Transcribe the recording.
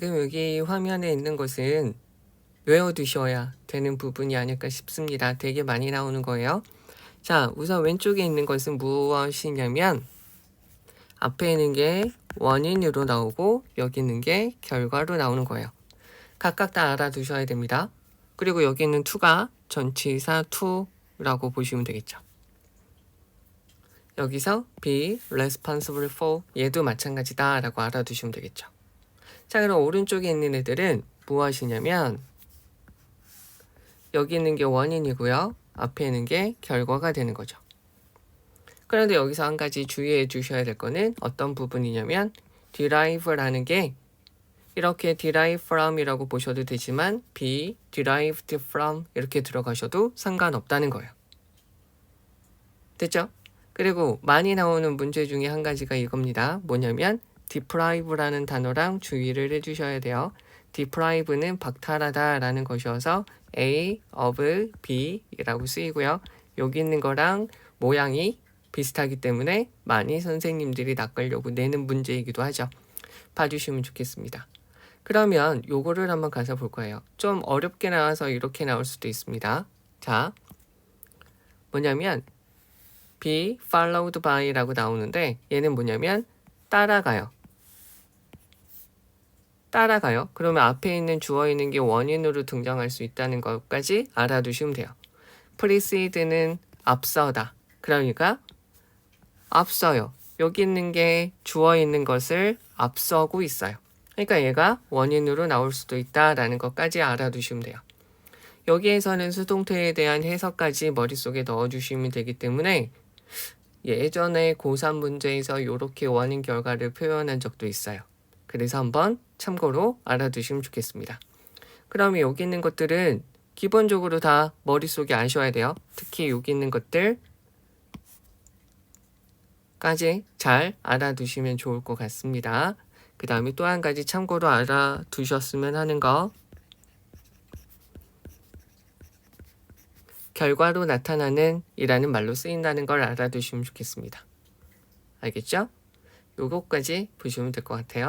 지금 여기 화면에 있는 것은 외워두셔야 되는 부분이 아닐까 싶습니다. 되게 많이 나오는 거예요. 자, 우선 왼쪽에 있는 것은 무엇이냐면 앞에 있는 게 원인으로 나오고 여기 있는 게 결과로 나오는 거예요. 각각 다 알아두셔야 됩니다. 그리고 여기 있는 to가 전치사 to라고 보시면 되겠죠. 여기서 be responsible for 얘도 마찬가지다 라고 알아두시면 되겠죠. 자, 그럼 오른쪽에 있는 애들은 무엇이냐면 여기 있는 게 원인이고요. 앞에 있는 게 결과가 되는 거죠. 그런데 여기서 한 가지 주의해 주셔야 될 거는 어떤 부분이냐면 derive라는 게 이렇게 derive from이라고 보셔도 되지만 be derived from 이렇게 들어가셔도 상관없다는 거예요. 됐죠? 그리고 많이 나오는 문제 중에 한 가지가 이겁니다. 뭐냐면 deprive라는 단어랑 주의를 해주셔야 돼요. deprive는 박탈하다라는 것이어서 A of B라고 쓰이고요. 여기 있는 거랑 모양이 비슷하기 때문에 많이 선생님들이 낚으려고 내는 문제이기도 하죠. 봐주시면 좋겠습니다. 그러면 요거를 한번 가서 볼 거예요. 좀 어렵게 나와서 이렇게 나올 수도 있습니다. 자, 뭐냐면 be followed by라고 나오는데 얘는 뭐냐면 따라가요. 따라가요. 그러면 앞에 있는 주어 있는 게 원인으로 등장할 수 있다는 것까지 알아두시면 돼요. preced는 앞서다. 그러니까 앞서요. 여기 있는 게 주어 있는 것을 앞서고 있어요. 그러니까 얘가 원인으로 나올 수도 있다라는 것까지 알아두시면 돼요. 여기에서는 수동태에 대한 해석까지 머릿속에 넣어주시면 되기 때문에 예전에 고3 문제에서 이렇게 원인 결과를 표현한 적도 있어요. 그래서 한번 참고로 알아두시면 좋겠습니다. 그러면 여기 있는 것들은 기본적으로 다 머릿속에 아셔야 돼요. 특히 여기 있는 것들 까지 잘 알아두시면 좋을 것 같습니다. 그 다음에 또 한 가지 참고로 알아두셨으면 하는 거 결과로 나타나는 이라는 말로 쓰인다는 걸 알아두시면 좋겠습니다. 알겠죠? 요거까지 보시면 될 것 같아요.